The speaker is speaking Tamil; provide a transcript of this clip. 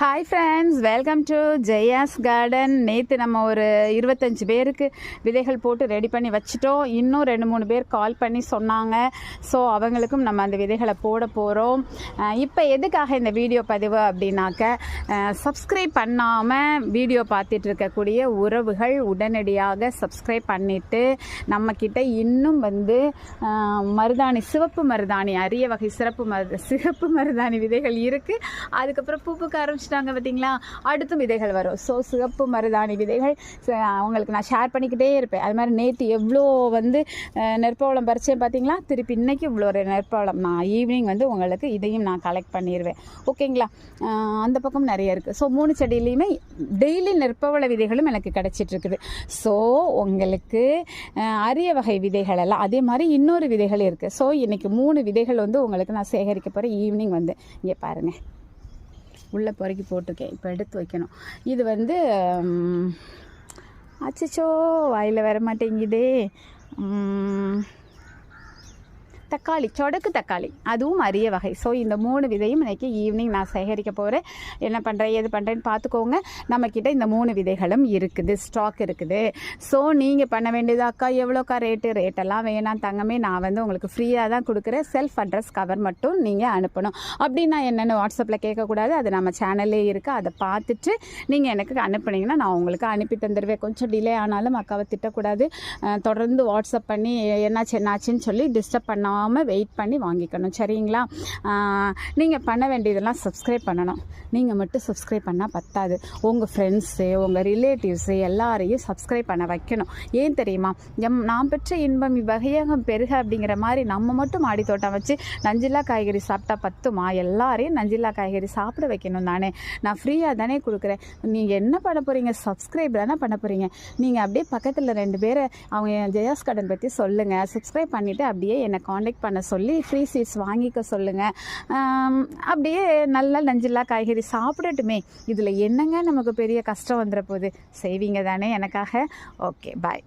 Hi friends welcome to Jaya's garden நேற்று நம்ம ஒரு இருபத்தஞ்சி பேருக்கு விதைகள் போட்டு ரெடி பண்ணி வச்சுட்டோம். இன்னும் ரெண்டு மூணு பேர் கால் பண்ணி சொன்னாங்க. ஸோ அவங்களுக்கும் நம்ம அந்த விதைகளை போட போகிறோம் இப்போ எதுக்காக இந்த வீடியோ பதிவு அப்படின்னாக்க சப்ஸ்கிரைப் பண்ணாமல் வீடியோ பார்த்துட்டு இருக்கக்கூடிய உறவுகள் உடனடியாக சப்ஸ்கிரைப் பண்ணிவிட்டு நம்மக்கிட்ட இன்னும் வந்து மருதாணி சிவப்பு மருதாணி அரிய வகை சிறப்பு மரு சிவப்பு மருதாணி விதைகள் இருக்குது அதுக்கப்புறம் பூ பூக்க வச்சுட்டாங்க பார்த்தீங்களா? அடுத்தும் விதைகள் வரும். ஸோ சிவப்பு மருதாணி விதைகள் அவங்களுக்கு நான் ஷேர் பண்ணிக்கிட்டே இருப்பேன். அது மாதிரி நேற்று எவ்வளோ வந்து நெற்பவளம் பறிச்சேன் பார்த்தீங்களா? திருப்பி இன்னைக்கு இவ்வளோ ஒரு நெற்பவளம். நான் ஈவினிங் வந்து உங்களுக்கு இதையும் நான் கலெக்ட் பண்ணிடுவேன் ஓகேங்களா அந்த பக்கம் நிறைய இருக்குது ஸோ மூணு செடியிலையுமே டெய்லி நெற்பவள விதைகளும் எனக்கு கிடச்சிட்ருக்குது ஸோ உங்களுக்கு அரிய வகை விதைகள் எல்லாம் அதே மாதிரி இன்னொரு விதைகள் இருக்குது ஸோ இன்றைக்கி மூணு விதைகள் வந்து உங்களுக்கு நான் சேகரிக்க போகிறேன் ஈவினிங் வந்து இங்கே பாருங்கள் உள்ளே பொறுக்கி போட்டிருக்கேன். இப்போ எடுத்து வைக்கணும். இது வந்து அச்சோ அச்சச்சோ வாயில் வர மாட்டேங்குதே. தக்காளி சொடக்கு தக்காளி. அதுவும் அரிய வகை. ஸோ இந்த மூணு விதையும் இன்றைக்கி ஈவினிங் நான் சேகரிக்க போகிறேன் என்ன பண்ணுறேன் எது பண்ணுறேன்னு பார்த்துக்கோங்க. நம்மக்கிட்ட இந்த மூணு விதைகளும் இருக்குது. ஸ்டாக் இருக்குது. ஸோ நீங்கள் பண்ண வேண்டியது அக்கா எவ்வளோக்கா ரேட்டு ரேட்டெல்லாம் வேணாம் தங்கமே. நான் வந்து உங்களுக்கு ஃப்ரீயாக தான் கொடுக்குறேன். செல்ஃப் அட்ரஸ் கவர் மட்டும் நீங்கள் அனுப்பணும். அப்படின்னா என்னென்னு வாட்ஸ்அப்பில் கேட்கக்கூடாது. அது நம்ம சேனல்லே இருக்குது அதை பார்த்துட்டு நீங்கள் எனக்கு அனுப்புனீங்கன்னா நான் உங்களுக்கு அனுப்பி தந்துடுவேன் கொஞ்சம் டிலே ஆனாலும் அக்காவை திட்டக்கூடாது. தொடர்ந்து வாட்ஸ்அப் பண்ணி என்னாச்சு என்னாச்சுன்னு சொல்லி டிஸ்டர்ப் பண்ணாமல் வெயிட் பண்ணி வாங்கிக்கணும். சரிங்களா? நீங்கள் பண்ண வேண்டியதெல்லாம் சப்ஸ்கிரைப் பண்ணணும். நீங்கள் மட்டும் சப்ஸ்கிரைப் பண்ணால் பத்தாது. உங்கள் ஃப்ரெண்ட்ஸு உங்கள் ரிலேட்டிவ்ஸு எல்லாரையும் சப்ஸ்கிரைப் பண்ண வைக்கணும். ஏன் தெரியுமா? எம் நான் பெற்ற இன்பம் இவ்வகையகம் பெருக அப்படிங்கிற மாதிரி நம்ம மட்டும் மாடி தோட்டம் வச்சு நஞ்சில்லா காய்கறி சாப்பிட்டா பத்துமா? எல்லாரையும் நஞ்சில்லா காய்கறி சாப்பிட வைக்கணும் தானே. நான் ஃப்ரீயாக தானே கொடுக்குறேன். நீங்கள் என்ன பண்ண போகிறீங்க சப்ஸ்கிரைப் தானே பண்ண போகிறீங்க நீங்கள் அப்படியே பக்கத்தில் ரெண்டு பேரை அவங்க ஜெயாஸ் கடன் பற்றி சொல்லுங்கள் சப்ஸ்கிரைப் பண்ணிவிட்டு அப்படியே என்னை காண்டாக்ட் பண்ண சொல்லி ஃப்ரீ சீட்ஸ் வாங்கிக்க சொல்லுங்கள் அப்படியே நல்லா நஞ்சில்லா காய்கறி சாப்பிடட்டுமே. இதில் என்னங்க நமக்கு பெரிய கஷ்டம் வந்துட போகுது? செய்வீங்க தானே எனக்காக? Okay bye